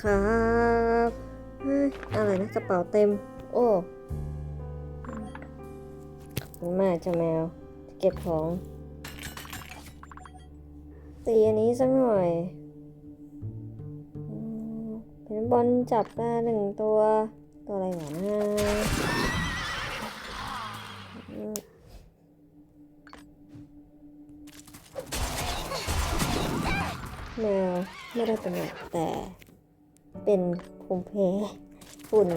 ครับอะไรนะกระเป๋าเต็ม โอ้ขอบคุณมาจ้าแมว เก็บของตีอันนี้สักหน่อยเป็นบอลจับได้หนึ่งตัว ตัวอะไรหวะนะแมวไม่ได้เป็นหวัดแต่ เป็นภูมิแพ้ฝุ่น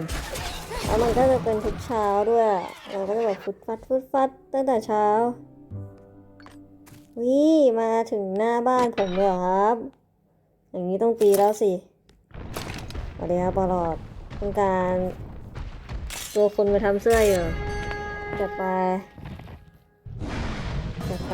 แล้วมันก็จะเป็นทุกเช้าด้วยเราก็จะแบบฟุดฟัดฟุดฟัดตั้งแต่เช้าวิมาถึงหน้าบ้านผมเลยครับ อย่างนี้ต้องตีแล้วสิสวัสดีครับปลอดต้องการตัวคนมาทำเสื้ออยู่จัดไปจัดไป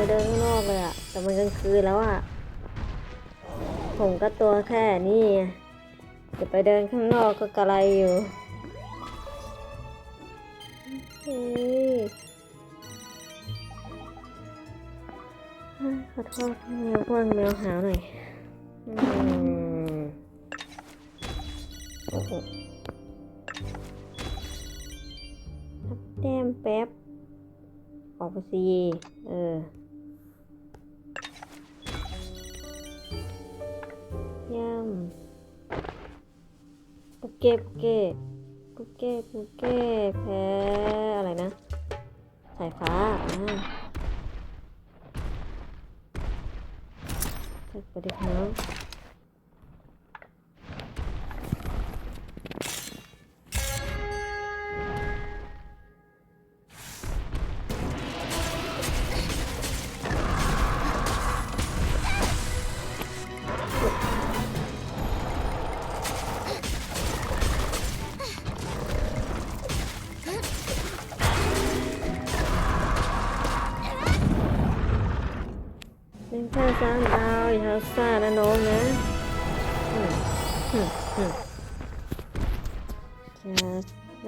ไปเดินข้างนอกเลยอะแต่มันกลางคืนแล้วอะผมก็ตัวแค่นี้จะไปเดินข้างนอกก็กระไรอยู่เฮ้ยเฮ้ยขอโทษแมวพวกแมวหาวหน่อยอืมโอ้โหทับแต้มแป๊บ ออกไปสิเออ ปุกเก้ปุกเก้ปุกเก้ปุกเก้แพ้อะไรนะ สายฟ้าอ่าสวัสดีครับ แค่สามดาวอย่าซ่านะน้องนะอืมอืมอืมจะไป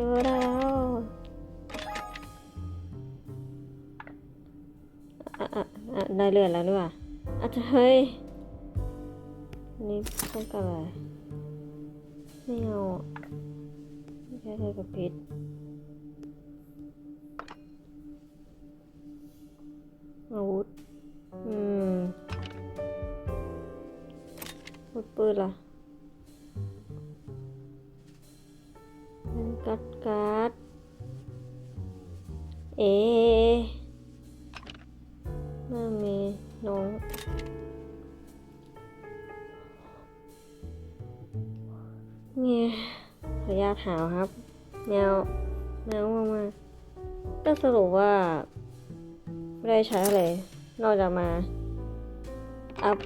งับดูแล้วอะอะอะได้เลือดแล้วด้วยอาจจะเฮ้ย นี่ต้องการอะไร ไม่เอาแค่เธอกับพิษอาวุธ อืมอาวุธปืนล่ะ กัดกัดเอ๊ะน่ามีน้องเนี่ยขออนุญาตหาวครับแมวแมวมากมากๆก็สรุปว่า ไม่ได้ใช้อะไร นอกจากมา อัพ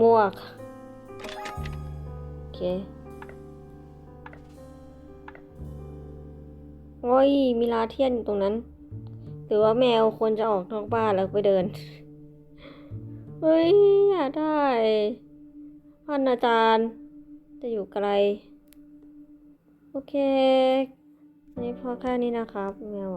มวก โอเค โอ้ย มีลาเทียนอยู่ตรงนั้น หรือว่าแมวควรจะออกนอกบ้านแล้วไปเดิน เฮ้ย อยากได้พันอาจารย์ จะอยู่ไกล โอเค อันนี้พอแค่นี้นะครับ แมว